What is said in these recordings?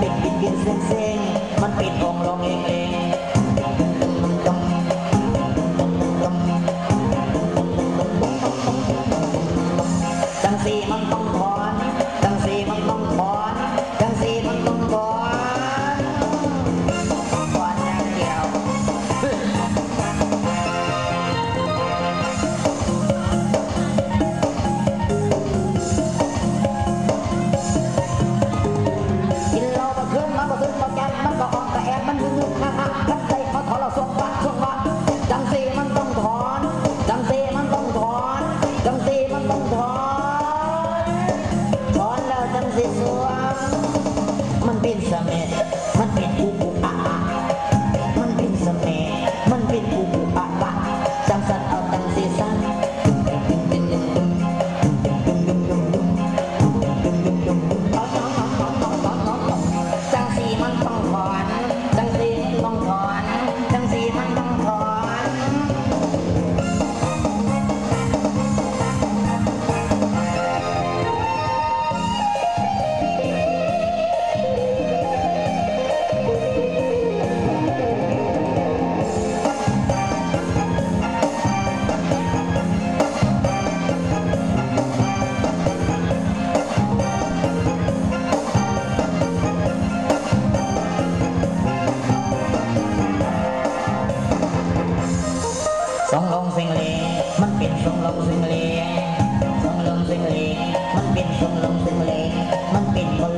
Make me give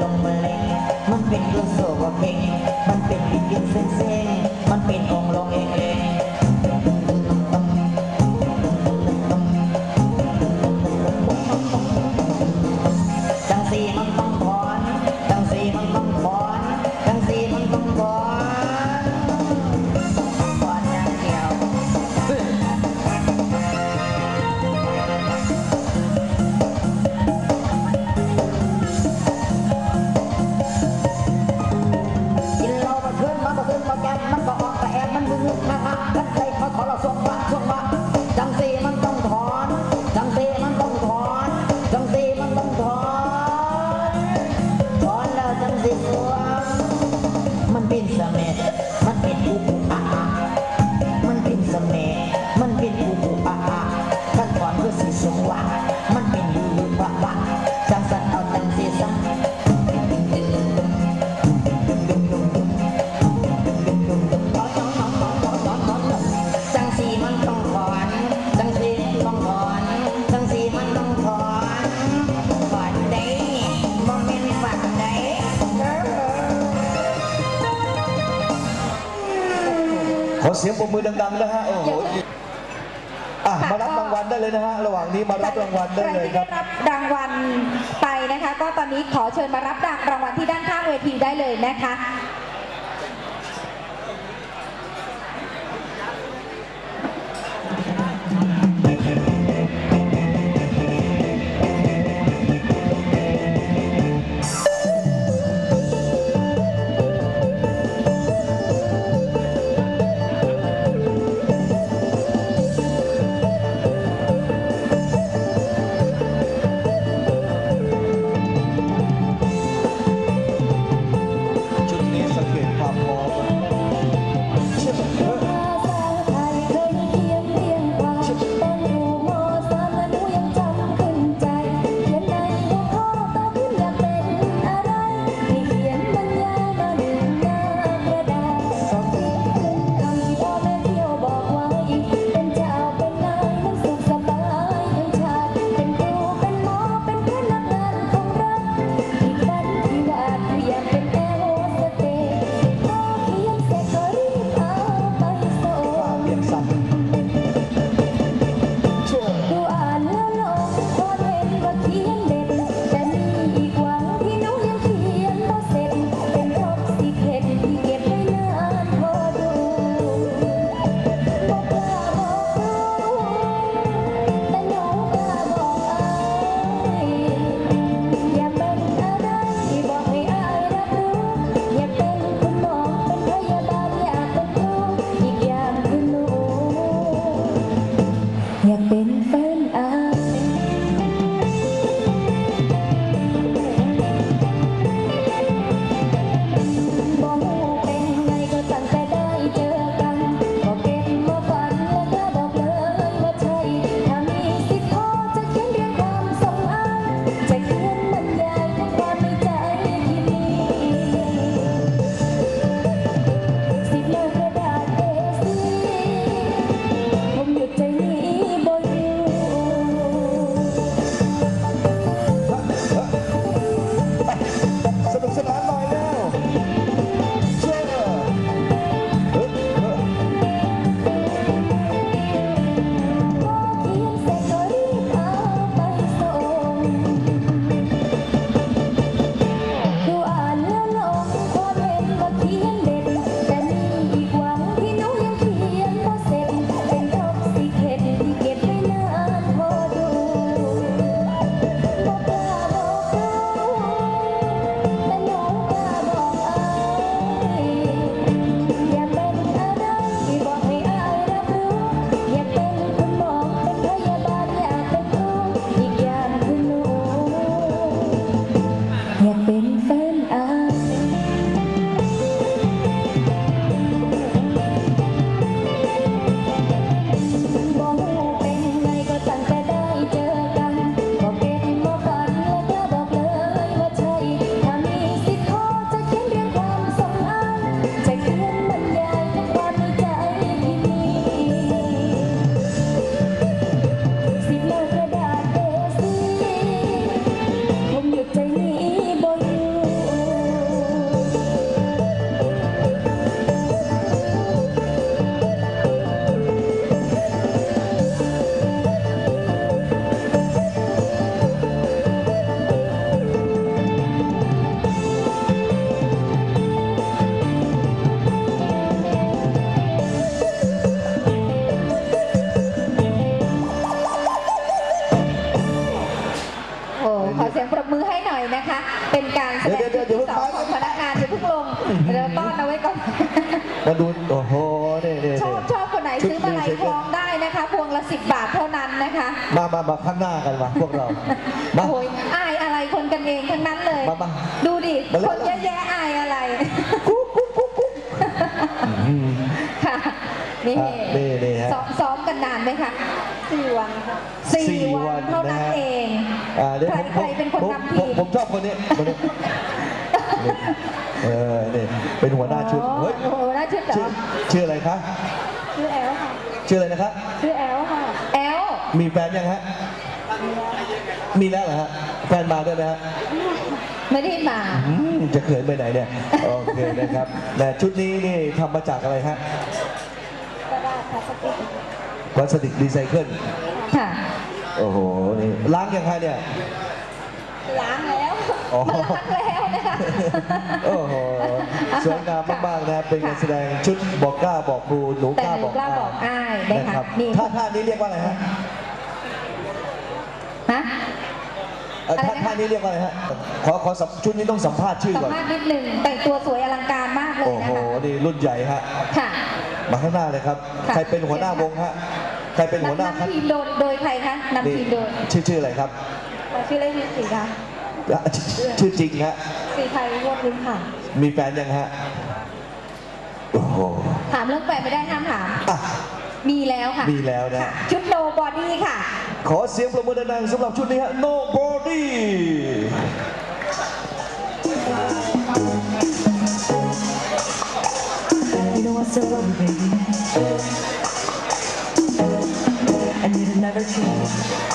lonely, nothing goes over me, nothing begins and ends. เสียงปมมือดังๆนะฮะโอ้โหอะมารับรางวัลได้เลยนะฮะระหว่างนี้มารับรางวัลได้เลยครับรับรางวัลไปนะคะ ก็ตอนนี้ขอเชิญมารับรางวัลที่ด้านข้างเวทีได้เลยนะคะ นั้นนะคะมามามาข้างหน้ากันมาพวกเรามา โอ้ยอายอะไรคนกันเองทั้งนั้นเลย มามาดูดิ มาเลย คนเยอะแยะอายอะไร อืม ค่ะ นี่อะนี่นี่ฮะซ้อมซ้อมกันนานไหมคะสี่วันค่ะสี่สี่วัวันนเท่านั้นนะฮะ เอง อ่าเดี๋ยวใครผมใครเป็นคนผมนำผทีมม ผมชอบคนนี้คนนี้นี่เออนี่เป็นหัวหน้าชุดอ๋อเฮ้ยโอ้โหน่าชุดเหรชื่ออชื่ออะไรคะชื่อแอลค่ะ ชื่ออะไรนะครับชื่อแอลค่ะแอล มีแฟนยังฮะ มีแล้วเหรอฮะ แฟนมาด้วยไหมฮะ ไม่ได้มาอืมจะเขินไปไหนเนี่ย โอเคนะครับ แต่ชุดนี้นี่ทำมาจากอะไรฮะกระดาษพลาสติกพลาสติกรีไซเคิล ค่ะ โอ้โห นี่ล้างยังคะเนี่ย ล้างแล้วอ๋อล้างแล้วนะคะโอ้โห สวยงามมากๆนะครับ เป็นการแสดงชุดบอกกล้าบอกครูหนูแต่กล้าหนูบอกกล้าบอกอ้ายนะนะคะครับนี่ท่าท่านี้เรียกว่าอะไรฮะ ฮะ เอ่ออะไรท่านะท่านี้เรียกว่าอะไรฮะ ขอขอสัมชุดนี้ต้องสัมภาษณ์ชื่อสัมก่อน ภาษณ์นิดหนึ่งแต่งตัวสวยอลังการมากเลยโอ้นะโห คะนี่รุ่นใหญ่ฮะ ค่ะ มาข้างหน้าเลยครับ ค่ะ ใครเป็นหัวหน้าวงฮะ ใครเป็นหัวหน้าคัดนำทีมโดยโดยใครคะนำนี่ทีมโดยชื่อชื่ออะไรครับชื่อเล่นชื่อสีคะอะชื่อชื่อจริงฮะ สีไทยวนลิมค่ะ มีแฟนยังฮะ โอ้โหถามเรื่องแฟนไม่ได้ห้ามถาม อะ มีแล้วค่ะมีแล้วนะ ค่ชุดโนบอดี้ค่ะ ขอเสียงประมือดังๆสำหรับชุดนี้ฮะ Nobody You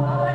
Oh.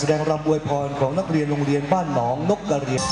แสดงรำอวยพรของนักเรียนโรงเรียนบ้านหนองนกกระเรียน